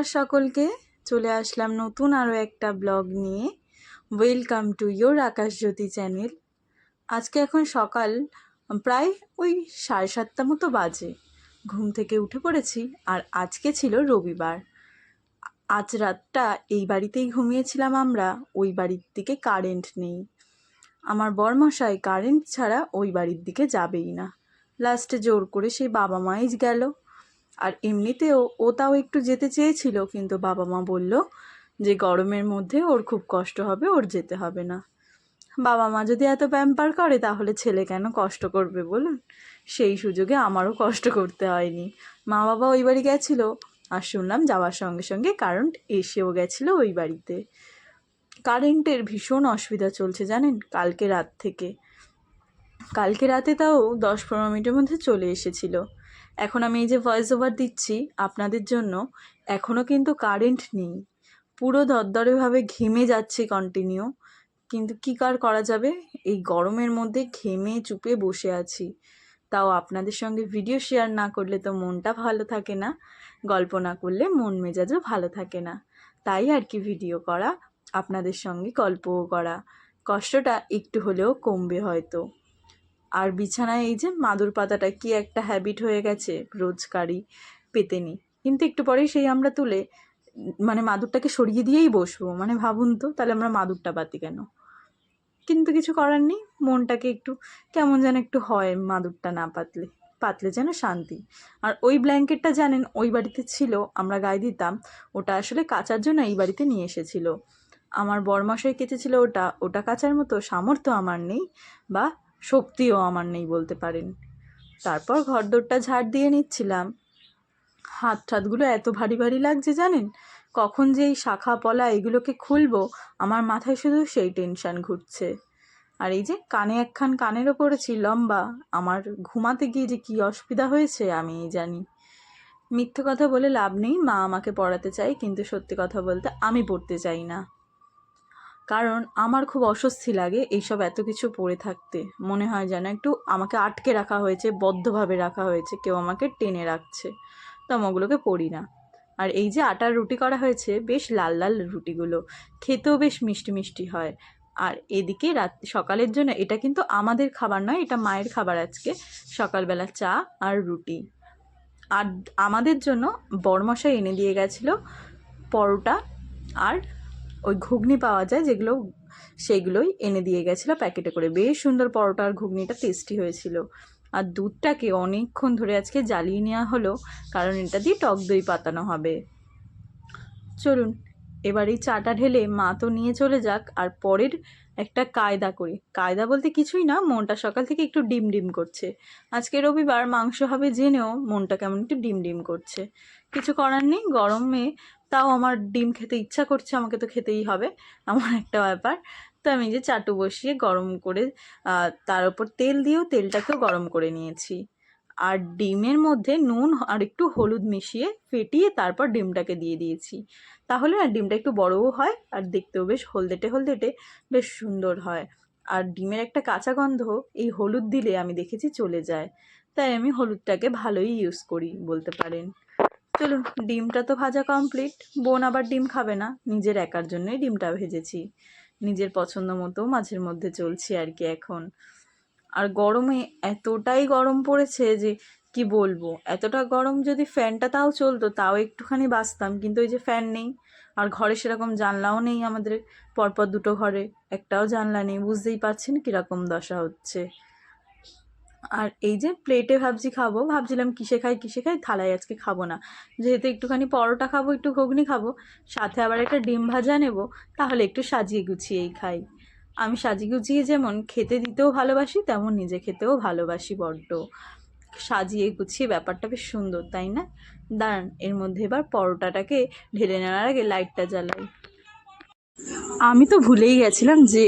নমস্কার সকলকে। চলে আসলাম নতুন আরও একটা ব্লগ নিয়ে। Welcome to your Akashjyoti channel আজকে এখন সকাল, প্রায় ওই সাড়ে সাতটা মতো বাজে। ঘুম থেকে উঠে পড়েছি আর আজকে ছিল রবিবার। আজ রাতটা এই বাড়িতেই ঘুমিয়েছিলাম আমরা, ওই বাড়ির দিকে কারেন্ট নেই। আমার বরমশাই কারেন্ট ছাড়া ওই বাড়ির দিকে যাবেই না। লাস্টে জোর করে সেই বাবা মাই গেল। আর এমনিতেও ও তাও একটু যেতে চেয়েছিল, কিন্তু বাবা মা বলল যে গরমের মধ্যে ওর খুব কষ্ট হবে, ওর যেতে হবে না। বাবা মা যদি এত প্যাম্পার করে, তাহলে ছেলে কেন কষ্ট করবে বলুন? সেই সুযোগে আমারও কষ্ট করতে হয়নি। মা বাবা ওই বাড়ি গেছিল আর শুনলাম যাওয়ার সঙ্গে সঙ্গে কারেন্ট এসেও গেছিল ওই বাড়িতে। কারেন্টের ভীষণ অসুবিধা চলছে জানেন কালকে রাত থেকে। কালকে রাতে তাও দশ পনেরো মিনিটের মধ্যে চলে এসেছিল। এখন আমি এই যে ভয়েস ওভার দিচ্ছি আপনাদের জন্য এখনও কিন্তু কারেন্ট নেই। পুরো দরদরেভাবে ঘেমে যাচ্ছে কন্টিনিউ কিন্তু কী কার করা যাবে? এই গরমের মধ্যে ঘেমে চুপে বসে আছি। তাও আপনাদের সঙ্গে ভিডিও শেয়ার না করলে তো মনটা ভালো থাকে না, গল্প না করলে মন মেজাজও ভালো থাকে না। তাই আর কি ভিডিও করা, আপনাদের সঙ্গে গল্পও করা। কষ্টটা একটু হলেও কমবে হয়তো। আর বিছানায় এই যে মাদুর পাতাটা কি একটা হ্যাবিট হয়ে গেছে রোজকারই পেতে নি কিন্তু একটু পরেই সেই আমরা তুলে মানে মাদুরটাকে সরিয়ে দিয়েই বসবো। মানে ভাবুন তো, তাহলে আমরা মাদুরটা পাতি কেন? কিন্তু কিছু করার নেই, মনটাকে একটু কেমন যেন একটু হয় মাদুরটা না পাতলে পাতলে যেন শান্তি। আর ওই ব্ল্যাঙ্কেটটা জানেন, ওই বাড়িতে ছিল, আমরা গায়ে দিতাম, ওটা আসলে কাচার জন্য এই বাড়িতে নিয়ে এসেছিল। আমার বরমশাই কেচেছিল ওটা ওটা কাচার মতো সামর্থ্য আমার নেই, বা শক্তিও আমার নেই বলতে পারেন। তারপর ঘরদোরটা ঝাড় দিয়ে নিচ্ছিলাম। হাত ঠাতগুলো এত ভারী ভারী লাগছে জানেন? কখন যে এই শাখা পলা এগুলোকে খুলবো, আমার মাথায় শুধু সেই টেনশান ঘুরছে। আর এই যে কানে একখান কানের ওপরেছি লম্বা, আমার ঘুমাতে গিয়ে যে কী অসুবিধা হয়েছে আমি জানি। মিথ্যে কথা বলে লাভ নেই, মা আমাকে পড়াতে চাই কিন্তু সত্যি কথা বলতে আমি পড়তে চাই না। কারণ আমার খুব অস্বস্তি লাগে এইসব এত কিছু পড়ে থাকতে। মনে হয় যেন একটু আমাকে আটকে রাখা হয়েছে, বদ্ধভাবে রাখা হয়েছে, কেউ আমাকে টেনে রাখছে। তো আমি ওগুলোকে পড়ি না। আর এই যে আটার রুটি করা হয়েছে, বেশ লাল লাল রুটিগুলো। খেতেও বেশ মিষ্টি মিষ্টি হয়। আর এদিকে রাত, সকালের জন্য এটা কিন্তু আমাদের খাবার নয়, এটা মায়ের খাবার আজকে। সকালবেলা চা আর রুটি। আর আমাদের জন্য বরমশাই এনে দিয়ে গেছিল পরোটা আর ওই ঘুগনি পাওয়া যায় যেগুলো সেগুলোই এনে দিয়ে গেছিল প্যাকেটে করে। বেশ সুন্দর পরোটা আর ঘুগনিটা টেস্টি হয়েছিল। আর দুধটাকে অনেকক্ষণ ধরে আজকে জ্বালিয়ে নেওয়া হলো, কারণ এটা দিয়ে টক দই পাতানো হবে। চলুন এবার এই চাটা ঢেলে মা তো নিয়ে চলে যাক, আর পরের একটা কায়দা করি। কায়দা বলতে কিছুই না, মনটা সকাল থেকে একটু ডিম ডিম করছে। আজকে রবিবার, মাংস হবে জেনেও মনটা কেমন একটু ডিম ডিম করছে। কিছু করার নেই, গরমে তাও আমার ডিম খেতে ইচ্ছা করছে, আমাকে তো খেতেই হবে এমন একটা ব্যাপার। তো আমি যে চাটু বসিয়ে গরম করে তার উপর তেল দিয়েও তেলটাকেও গরম করে নিয়েছি। আর ডিমের মধ্যে নুন আর একটু হলুদ মিশিয়ে ফেটিয়ে তারপর ডিমটাকে দিয়ে দিয়েছি। তাহলে না ডিমটা একটু বড়ও হয় আর দেখতেও বেশ হলদেটে হলদেটে বেশ সুন্দর হয়। আর ডিমের একটা কাঁচা গন্ধ এই হলুদ দিলে আমি দেখেছি চলে যায়। তাই আমি হলুদটাকে ভালোই ইউজ করি বলতে পারেন। চলুন, ডিমটা তো ভাজা কমপ্লিট বোন আবার ডিম খাবে না। নিজের একার জন্যই ডিমটা ভেজেছি। নিজের পছন্দ মতো মাঝের মধ্যে চলছি আর কি এখন। আর গরমে এতটাই গরম পড়েছে যে, কি বলব? এতটা গরম যদি ফ্যানটা তাও চলতো, তাও একটুখানি বাঁচতাম, কিন্তু ওই যে ফ্যান নেই। আর ঘরে সেরকম জানলাও নেই আমাদের, পরপর দুটো ঘরে, একটাও জানলা নেই, বুঝতেই পারছেন কীরকম দশা হচ্ছে। আর এই যে প্লেটে ভাবছি খাব, ভাবছিলাম কিসে খাই কিসে খাই, থালায় আজকে খাব না। যেহেতু একটুখানি পরোটা খাব, একটু ঘুগনি খাব, সাথে আবার একটা ডিম ভাজা নেব, তাহলে একটু সাজিয়ে গুছিয়েই খাই। আমি সাজিয়ে গুছিয়ে যেমন খেতে দিতেও ভালোবাসি, তেমন নিজে খেতেও ভালোবাসি বড্ড। সাজিয়ে গুছিয়ে ব্যাপারটা বেশ সুন্দর, তাই না? দাঁড়ান, এর মধ্যে এবার পরোটাটাকে ঢেলে নেওয়ার আগে লাইটটা জ্বালাই। আমি তো ভুলেই গেছিলাম যে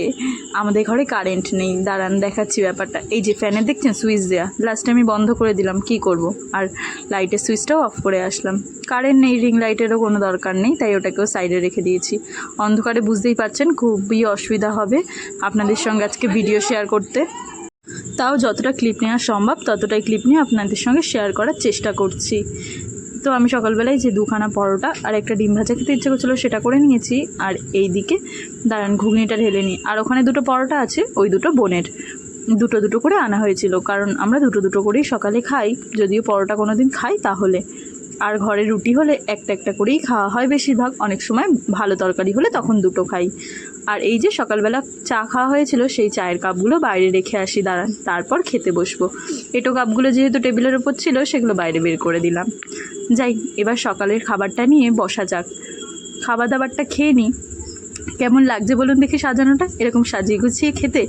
আমাদের ঘরে কারেন্ট নেই। দাঁড়ান, দেখাচ্ছি ব্যাপারটা। এই যে ফ্যানে দেখছেন সুইচ দেওয়া লাস্টে আমি বন্ধ করে দিলাম, কি করব? আর লাইটের সুইচটাও অফ করে আসলাম। কারেন্ট নেই রিং লাইটেরও কোনো দরকার নেই, তাই ওটাকেও সাইডে রেখে দিয়েছি। অন্ধকারে বুঝতেই পারছেন, খুবই অসুবিধা হবে আপনাদের সঙ্গে আজকে ভিডিও শেয়ার করতে। তাও যতটা ক্লিপ নেওয়া সম্ভব, ততটাই ক্লিপ নিয়ে আপনাদের সঙ্গে শেয়ার করার চেষ্টা করছি। তো আমি সকালবেলায় যে দুখানা পরোটা আর একটা ডিম ভাজা খেতে ইচ্ছে করছিল সেটা করে নিয়েছি। আর এই দিকে দাঁড়ান, ঘুগনিটা ঢেলে নিই। আর ওখানে দুটো পরোটা আছে, ওই দুটো বোনের। দুটো দুটো করে আনা হয়েছিল, কারণ আমরা দুটো দুটো করেই সকালে খাই। যদিও পরোটা কোনো দিন খাই তাহলে। আর ঘরে রুটি হলে একটা একটা করেই খাওয়া হয় বেশিরভাগ। অনেক সময় ভালো তরকারি হলে তখন দুটো খাই। আর এই যে সকালবেলা চা খাওয়া হয়েছিল, সেই চায়ের কাপগুলো বাইরে রেখে আসি, দাঁড়ান। তারপর খেতে বসবো। এটো কাপগুলো যেহেতু টেবিলের ওপর ছিল, সেগুলো বাইরে বের করে দিলাম। যাই, এবার সকালের খাবারটা নিয়ে বসা যাক। খাবার দাবারটা খেয়ে নিই কেমন লাগছে বলুন দেখি সাজানোটা? এরকম সাজিয়ে গুছিয়ে খেতে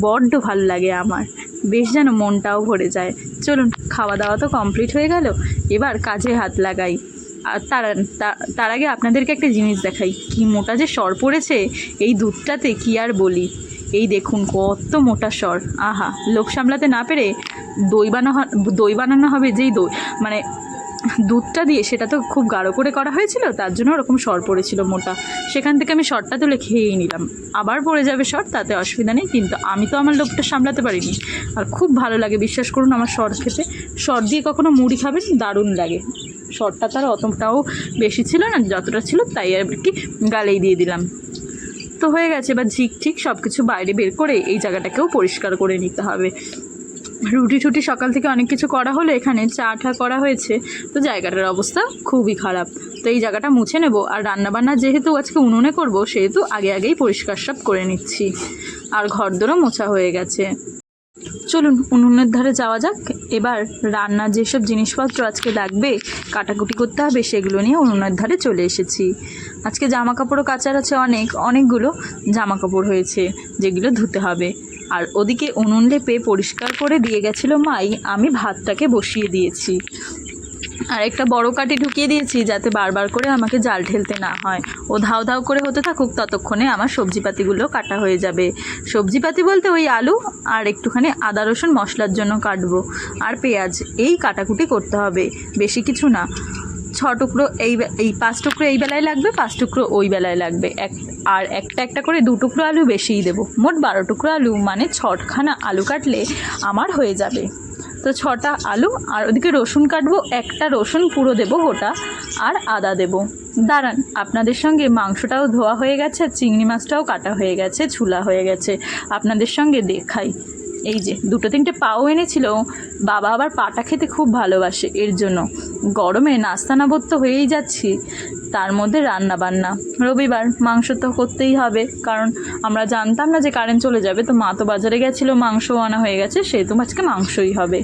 বড্ড ভালো লাগে আমার। বেশ যেন মনটাও ভরে যায়। চলুন খাওয়া দাওয়া তো কমপ্লিট হয়ে গেল। এবার কাজে হাত লাগাই। আর তার তার আগে আপনাদেরকে একটা জিনিস দেখাই। কি মোটা যে সর পড়েছে, এই দুধটাতে কি আর বলি? এই দেখুন কত মোটা সর আহা, লোক সামলাতে না পেরে দই বানা হ- দই বানানো হবে যেই দই মানে দুধটা দিয়ে সেটা তো খুব গাঢ় করে করা হয়েছিল, তার জন্য ওরকম সর পড়েছিল মোটা। সেখান থেকে আমি শরটা তুলে খেয়েই নিলাম। আবার পড়ে যাবে শর তাতে অসুবিধা নেই, কিন্তু আমি তো আমার লোকটা সামলাতে পারিনি। আর খুব ভালো লাগে, বিশ্বাস করুন আমার শর খেতে। শর দিয়ে কখনো মুড়ি খাবেন, দারুণ লাগে। শরটা তার অতটাও বেশি ছিল না, যতটা ছিল তাই আর কি গালেই দিয়ে দিলাম। তো হয়ে গেছে, এবার ঝিক ঠিক সব কিছু বাইরে বের করে এই জায়গাটাকেও পরিষ্কার করে নিতে হবে। রুটি টুটি সকাল থেকে অনেক কিছু করা হলো, এখানে চা ঠা করা হয়েছে। তো জায়গাটার অবস্থা খুবই খারাপ। তো এই জায়গাটা মুছে নেব, আর রান্নাবান্না যেহেতু আজকে উনুনে করব, সেহেতু আগে আগেই পরিষ্কার সব করে নিচ্ছি। আর ঘরদোরও মোছা হয়ে গেছে। চলুন, উনুনের ধারে যাওয়া যাক। এবার রান্নার যেসব জিনিসপত্র আজকে লাগবে, কাটাকুটি করতে হবে, সেগুলো নিয়ে উনুনের ধারে চলে এসেছি। আজকে জামা কাপড়ও কাচার আছে অনেক, অনেকগুলো জামা কাপড় হয়েছে, যেগুলো ধুতে হবে। আর ওদিকে উনুন লেপে পরিষ্কার করে দিয়ে গেছিল মাই, আমি ভাতটাকে বসিয়ে দিয়েছি। আর একটা বড় কাঠি ঢুকিয়ে দিয়েছি যাতে বারবার করে আমাকে জাল ঢেলতে না হয়। ও ধাও ধাও করে হতে থাকুক, ততক্ষণে আমার সবজিপাতিগুলো কাটা হয়ে যাবে। সবজিপাতি বলতে ওই আলু আর একটুখানি আদা, রসুন মশলার জন্য কাটবো। আর পেঁয়াজ, এই কাটাকুটি করতে হবে। বেশি কিছু না। ছ টুকরো এই এই পাঁচ টুকরো এই বেলায় লাগবে, পাঁচ টুকরো ওই বেলায় লাগবে। এক আর একটা একটা করে দু টুকরো আলু বেশিই দেবো। মোট বারো টুকরো আলু মানে ছটখানা আলু কাটলে আমার হয়ে যাবে। তো ছটা আলু, আর ওদিকে রসুন কাটবো, একটা রসুন পুরো দেবো গোটা, আর আদা দেবো। দাঁড়ান, আপনাদের সঙ্গে মাংসটাও ধোয়া হয়ে গেছে, চিংড়ি মাছটাও কাটা হয়ে গেছে, ছুলা হয়ে গেছে। আপনাদের সঙ্গে দেখাই। এই যে, দুটো তিনটে পাও এনেছিল, বাবা আবার পাটা খেতে খুব ভালোবাসে, এর জন্য। গরমে নাস্তা নাবদ তো হয়েই যাচ্ছি, তার মধ্যে রান্না বান্না রবিবার, মাংস তো করতেই হবে, কারণ আমরা জানতাম না যে কারেন্ট চলে যাবে, তো মা তো বাজারে গেছিল, মাংস আনা হয়ে গেছে সেহেতু আজকে মাংসই হবে।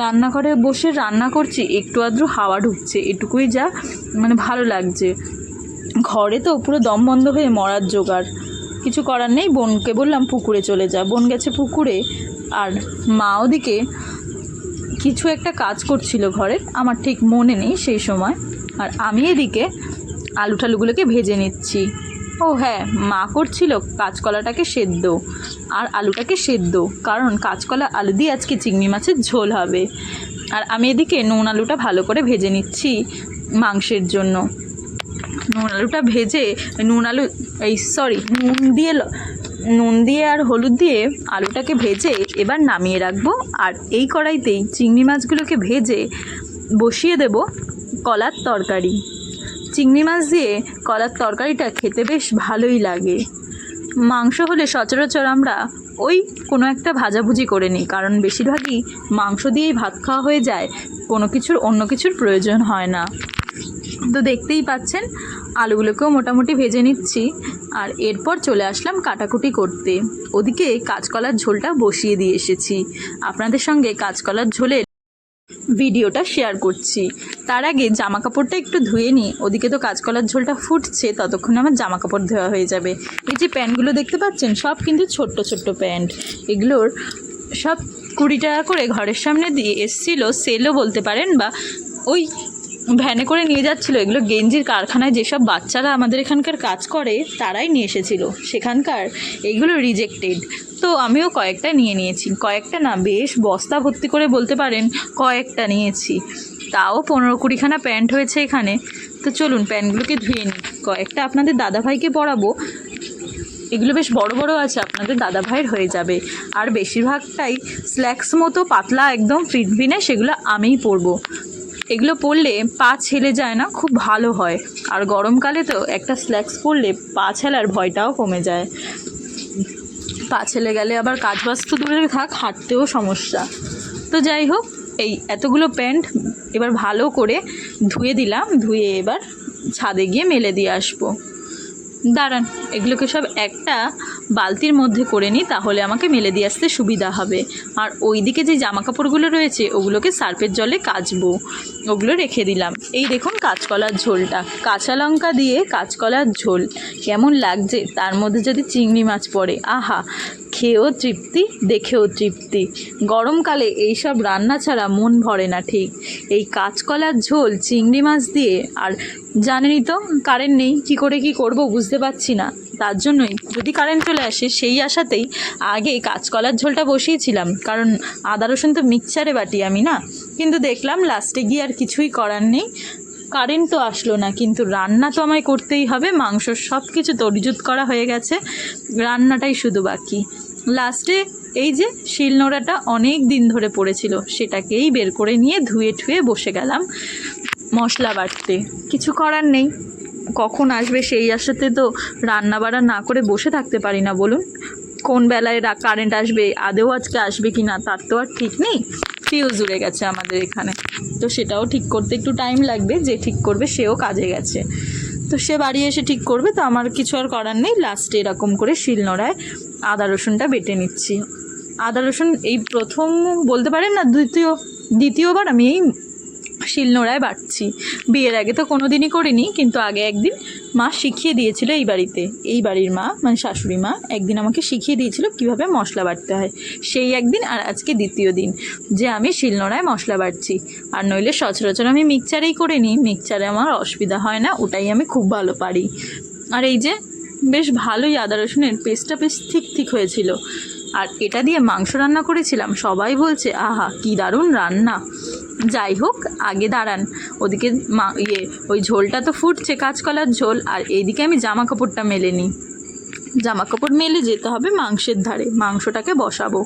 রান্নাঘরে বসে রান্না করছি, একটু আদ্রু হাওয়া ঢুকছে, এটুকুই যা মানে ভালো লাগছে। ঘরে তো পুরো দম বন্ধ হয়ে মরার জোগাড়। কিছু করার নেই, বোনকে বললাম পুকুরে চলে যা। বোন গেছে পুকুরে, আর মা ওদিকে কিছু একটা কাজ করছিল ঘরের আমার ঠিক মনে নেই সেই সময়। আর আমি এদিকে আলু টালুগুলোকে ভেজে নিচ্ছি। ও হ্যাঁ মা করছিল কাঁচকলাটাকে সেদ্ধ, আর আলুটাকে সেদ্ধ, কারণ কাঁচকলা আলু দিয়ে আজকে চিংড়ি মাছের ঝোল হবে। আর আমি এদিকে নুন আলুটা ভালো করে ভেজে নিচ্ছি মাংসের জন্য। নুন আলুটা ভেজে নুন আলু, এই সরি নুন দিয়ে নুন দিয়ে আর হলুদ দিয়ে আলুটাকে ভেজে এবার নামিয়ে রাখব। আর এই কড়াইতেই চিংড়ি মাছগুলোকে ভেজে বসিয়ে দেব কলার তরকারি। চিংড়ি মাছ দিয়ে কলার তরকারিটা খেতে বেশ ভালোই লাগে। মাংস হলে সচরাচর আমরা ওই কোনো একটা ভাজাভুজি করে নিই, কারণ বেশিরভাগই মাংস দিয়েই ভাত খাওয়া হয়ে যায়, কোনো কিছুর অন্য কিছুর প্রয়োজন হয় না। তো দেখতেই পাচ্ছেন আলুগুলোকেও মোটামুটি ভেজে নিচ্ছি। আর এরপর চলে আসলাম কাটাকুটি করতে। ওদিকে কাঁচকলার ঝোলটা বসিয়ে দিয়ে এসেছি। আপনাদের সঙ্গে কাঁচকলার ঝোলের ভিডিওটা শেয়ার করছি। তার আগে জামা কাপড়টা একটু ধুয়ে নিই। ওদিকে তো কাঁচকলার ঝোলটা ফুটছে, ততক্ষণে আমার জামা কাপড় ধোয়া হয়ে যাবে। এই যে প্যান্টগুলো দেখতে পাচ্ছেন, সব কিন্তু ছোট্ট ছোট্ট প্যান্ট। এগুলোর সব কুড়ি টাকা করে ঘরের সামনে দিয়ে এসছিল, সেলও বলতে পারেন বা ওই ভ্যানে করে নিয়ে যাচ্ছিল। এগুলো গেঞ্জির কারখানায় যেসব বাচ্চারা আমাদের এখানকার কাজ করে, তারাই নিয়ে এসেছিল। সেখানকার এইগুলো রিজেক্টেড তো আমিও কয়েকটা নিয়ে নিয়েছি। কয়েকটা না, বেশ বস্তা ভর্তি করে বলতে পারেন কয়েকটা নিয়েছি। তাও পনেরো কুড়িখানা প্যান্ট হয়েছে এখানে। তো চলুন প্যান্টগুলোকে ধুয়ে নিই। কয়েকটা আপনাদের দাদাভাইকে পরাবো। এগুলো বেশ বড় বড় আছে, আপনাদের দাদা ভাইয়ের হয়ে যাবে। আর বেশিরভাগটাই স্ল্যাক্স মতো, পাতলা একদম ফিটবিনে সেগুলো আমিই পরবো। এগুলো পরলে পা ছেলে যায় না, খুব ভালো হয়। আর গরমকালে তো একটা স্ল্যাক্স পরলে পা ছেলার ভয়টাও কমে যায়। পা ছেলে গেলে আবার কাজ বাজ তো দূরে থাক, হাঁটতেও সমস্যা। তো যাই হোক, এই এতগুলো প্যান্ট এবার ভালো করে ধুয়ে দিলাম, ধুয়ে এবার ছাদে গিয়ে মেলে দিয়ে আসব। দাঁড়ান, এগুলোকে সব একটা বালতির মধ্যে করে নিই, তাহলে আমাকে মেলে দিয়ে আসতে সুবিধা হবে। আর ওই দিকে যে জামা কাপড়গুলো রয়েছে, ওগুলোকে সার্ফের জলে কাচবো। ওগুলো রেখে দিলাম। এই দেখুন কাঁচকলার ঝোলটা। কাঁচা লঙ্কা দিয়ে কাঁচকলার ঝোল। কেমন লাগছে? তার মধ্যে যদি চিংড়ি মাছ পড়ে, আহা! খেয়েও তৃপ্তি, দেখেও তৃপ্তি। গরমকালে এইসব রান্না ছাড়া মন ভরে না ঠিক। এই কাঁচকলার ঝোল, চিংড়ি মাছ দিয়ে, আর জানেনই তো কারেন্ট নেই, কি করে কি করব বুঝতে পারছি না। তার জন্যই যদি কারেন্ট চলে আসে, সেই আশাতেই আগে কাঁচকলার ঝোলটা বসিয়েছিলাম, কারণ আদা, রসুন তো মিক্সচারে বাটি আমি না। কিন্তু দেখলাম লাস্টে গিয়ে আর কিছুই করার নেই। কারেন্ট তো আসলো না, কিন্তু রান্না তো আমায় করতেই হবে মাংস সব কিছু তরিজুত করা হয়ে গেছে, রান্নাটাই শুধু বাকি। লাস্টে এই যে শিলনোড়াটা অনেক দিন ধরে পড়েছিল, সেটাকেই বের করে নিয়ে ধুয়ে ঠুয়ে বসে গেলাম। মশলা বাটতে। কিছু করার নেই। কখন আসবে সেই আশাতে তো রান্না বাড়া না করে বসে থাকতে পারি না, বলুন। কোন বেলায় কারেন্ট আসবে, আদেও আজকে আসবে কি না তার তো আর ঠিক নেই। ফিউজ উড়ে গেছে আমাদের এখানে। তো সেটাও ঠিক করতে একটু টাইম লাগবে, যে ঠিক করবে সেও কাজে গেছে। তো সে বাড়ি এসে ঠিক করবে, তো আমার কিছু আর করার নেই। লাস্টে এরকম করে শিলনোড়ায় আদা রসুনটা বেটে নিচ্ছি। আদা রসুন এই প্রথম বলতে পারেন না, দ্বিতীয় দ্বিতীয়বার আমি এই শিলনোড়ায় বাটছি বিয়ের আগে তো কোনো দিনই করিনি, কিন্তু আগে একদিন মা শিখিয়ে দিয়েছিল এই বাড়িতে। এই বাড়ির মা মানে শাশুড়ি মা, একদিন আমাকে শিখিয়ে দিয়েছিল কীভাবে মশলা বাটতে হয়। সেই একদিন আর আজকে দ্বিতীয় দিন যে আমি শিলনোড়ায় মশলা বাটছি। আর নইলে সচরাচর আমি মিক্সচারেই করে নিই। মিক্সচারে আমার অসুবিধা হয় না, ওটাই আমি খুব ভালো পারি। আর এই যে বেশ ভালোই আদা রসুনের পেস্টটা বেশ ঠিক ঠিক হয়েছিল। আর এটা দিয়ে মাংস রান্না করেছিলাম, সবাই বলছে, আহা, কি দারুণ রান্না। যাই হোক, আগে দাঁড়ান। ওদিকে মা ইয়ে ওই ঝোলটা তো ফুটছে, কাঁচকলার ঝোল, আর এইদিকে আমি জামা কাপড়টা মেলে নিই। জামা কাপড় মেলে যেতে হবে মাংসের ধারে, মাংসটাকে বসাবো।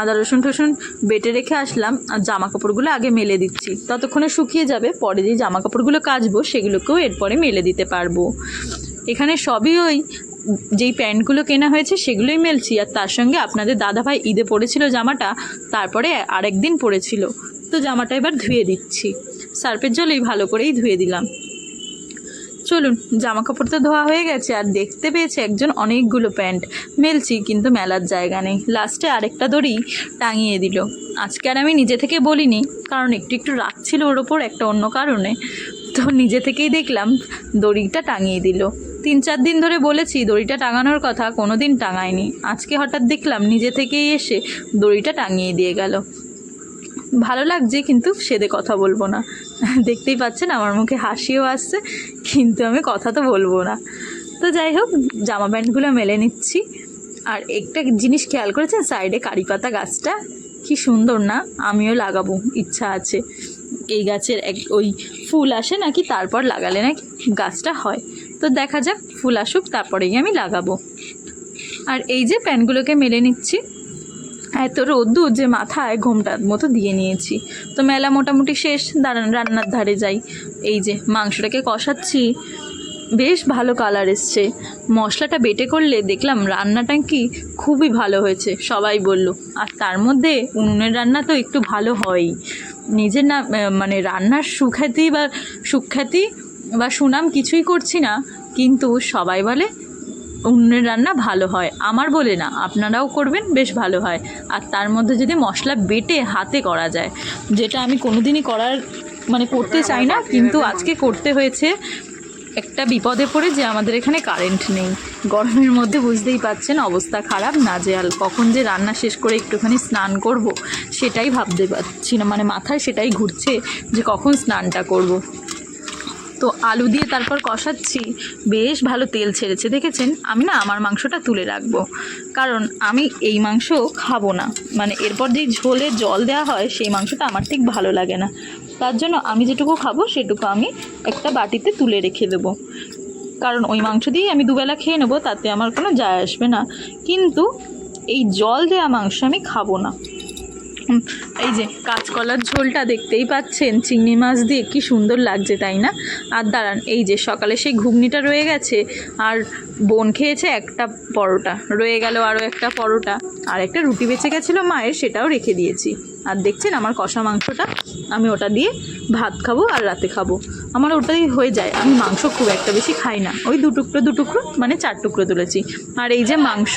আদা রসুন টসুন বেটে রেখে আসলাম, আর জামা কাপড়গুলো আগে মেলে দিচ্ছি। ততক্ষণে শুকিয়ে যাবে, পরে যে জামা কাপড়গুলো কাচবো, সেগুলোকেও এরপরে মেলে দিতে পারব। এখানে সবই ওই যেই প্যান্টগুলো কেনা হয়েছে, সেগুলোই মেলছি। আর তার সঙ্গে আপনাদের দাদাভাই ঈদে পরেছিল জামাটা, তারপরে আরেক দিন পরেছিল তো জামাটা এবার ধুয়ে দিচ্ছি। সার্ফের জলেই ভালো করেই ধুয়ে দিলাম। চলুন জামা কাপড় তো ধোয়া হয়ে গেছে আর দেখতে পেয়েছে একজন অনেকগুলো প্যান্ট। মেলছি, কিন্তু মেলার জায়গা নেই। লাস্টে আরেকটা দড়ি টাঙিয়ে দিল। আজকে আর আমি নিজে থেকে বলিনি, কারণ একটু একটু রাগ ছিল ওর ওপর, একটা অন্য কারণে। তো নিজে থেকেই দেখলাম দড়িটা টাঙিয়ে দিল। তিন চার দিন ধরে বলেছি, দড়িটা টাঙানোর কথা কোনো দিন টাঙায়নি আজকে হঠাৎ দেখলাম নিজে থেকেই এসে দড়িটা টাঙিয়ে দিয়ে গেল। ভালো লাগছে, কিন্তু সেদে কথা বলব না। দেখতেই পাচ্ছেন আমার মুখে হাসিও আসছে, কিন্তু আমি কথা তো বলব না। তো যাই হোক, জামা প্যান্টগুলো মেলে নিচ্ছি। আর একটা জিনিস খেয়াল করেছেন, সাইডে কারি পাতা গাছটা? কি সুন্দর না? আমিও লাগাবো, ইচ্ছা আছে। এই গাছের এক, ওই ফুল আসে নাকি, তারপর লাগালে নাকি গাছটা হয়। তো দেখা যাক, ফুল আসুক, তারপরেই আমি লাগাবো। আর এই যে প্যানগুলোকে মেলে নিচ্ছি এত রোদ্দুর যে মাথায় ঘোমটার মতো দিয়ে নিয়েছি। তো মেলা মোটামুটি শেষ, দাঁড়ান, রান্নার ধারে যাই। এই যে মাংসটাকে কষাচ্ছি, বেশ ভালো কালার এসছে। মশলাটা বেটে করলে দেখলাম রান্নাটা কি খুবই ভালো হয়েছে, সবাই বলল। আর তার মধ্যে উনুনের রান্না তো একটু ভালো হয়ই নিজের না মানে রান্নার সুখ্যাতি বা সুখ্যাতি বা সুনাম কিছুই করছি না, কিন্তু সবাই বলে উনুনের রান্না ভালো হয়। আমার বলে না, আপনারাও করবেন, বেশ ভালো হয়। আর তার মধ্যে যদি মশলা বেটে হাতে করা যায়, যেটা আমি কোনোদিনই করার মানে করতে চাই না, কিন্তু আজকে করতে হয়েছে একটা বিপদে পড়ে যে আমাদের এখানে কারেন্ট নেই। গরমের মধ্যে বুঝতেই পাচ্ছেন, অবস্থা খারাপ, না নাজেহাল কখন যে রান্না শেষ করে একটুখানি স্নান করব, সেটাই ভাবতে পারছি না। মানে মাথায় সেটাই ঘুরছে যে কখন স্নানটা করব। তো আলু দিয়ে তারপর কষাচ্ছি। বেশ ভালো তেল ছেড়েছে, দেখেছেন? আমি না আমার মাংসটা তুলে রাখব। কারণ আমি এই মাংস খাব না। মানে এরপর যেই ঝোলে জল দেওয়া হয়, সেই মাংসটা আমার ঠিক ভালো লাগে না। তার জন্য আমি যেটুকু খাব, সেটুকু আমি একটা বাটিতে তুলে রেখে দেবো। কারণ ওই মাংস দিয়েই আমি দুবেলা খেয়ে নেব, তাতে আমার কোনো যায় আসবে না। কিন্তু এই জল দেওয়া মাংস আমি খাব না। এই যে কাঁচকলার ঝোলটা দেখতেই পাচ্ছেন, চিংড়ি মাছ দিয়ে কি সুন্দর লাগছে, তাই না? আর দাঁড়ান, এই যে সকালে সেই ঘুগনিটা রয়ে গেছে, আর বোন খেয়েছে একটা পরোটা, রয়ে গেল আরও একটা পরোটা, আর একটা রুটি বেঁচে গেছিল মায়ের, সেটাও রেখে দিয়েছি। আর দেখছেন আমার কষা মাংসটা, আমি ওটা দিয়ে ভাত খাব আর রাতে খাব। আমার ওটাই হয়ে যায়, আমি মাংস খুব একটা বেশি খাই না, ওই দু টুকরো মানে চার টুকরো তুলেছি। আর এই যে মাংস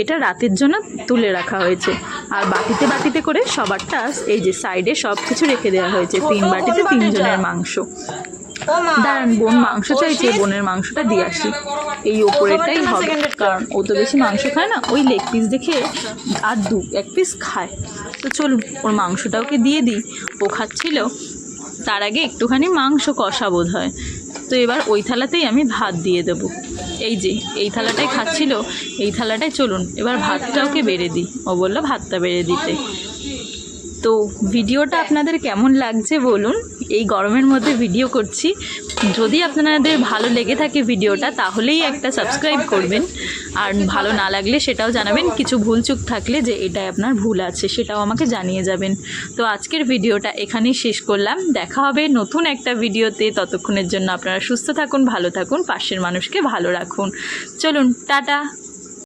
এটা রাতের জন্য তুলে রাখা হয়েছে। আর বাটিতে বাটিতে করে সবারটা এই যে সাইডে সব কিছু রেখে দেওয়া হয়েছে তিন বাটিতে তিনজনের মাংস। দাঁড়ান বোন মাংস চাইছে বোনের মাংসটা দিয়ে আসি। এই ওপরেটাই হবে কারণ ও তো বেশি মাংস খায় না ওই লেগ পিস দেখে আর দু এক পিস খায়। তো চলুন ওর মাংসটা ওকে দিয়ে দিই। ও খাচ্ছিল তার আগে একটুখানি মাংস কষা বোধ হয় তো এবার ওই থালাতেই আমি ভাত দিয়ে দেবো। এই যে, এই থালাটাই খাচ্ছিল, এই থালাটায় চলুন, এবার ভাতটা ওকে বেড়ে দিই। ও বলল, ভাতটা বেড়ে দিতে। তো ভিডিওটা আপনাদের কেমন লাগছে বলুন। এই গরমের মধ্যে ভিডিও করছি। যদি আপনাদের ভালো লেগে থাকে ভিডিওটা তাহলেই একটা সাবস্ক্রাইব করবেন। আর ভালো না লাগলে সেটাও জানাবেন। কিছু ভুল চুক থাকলে যে এটাই আপনার ভুল আছে, সেটাও আমাকে জানিয়ে যাবেন। তো আজকের ভিডিওটা এখানেই শেষ করলাম। দেখা হবে নতুন একটা ভিডিওতে ততক্ষণের জন্য আপনারা সুস্থ থাকুন, ভালো থাকুন, পাশের মানুষকে ভালো রাখুন। চলুন, টাটা!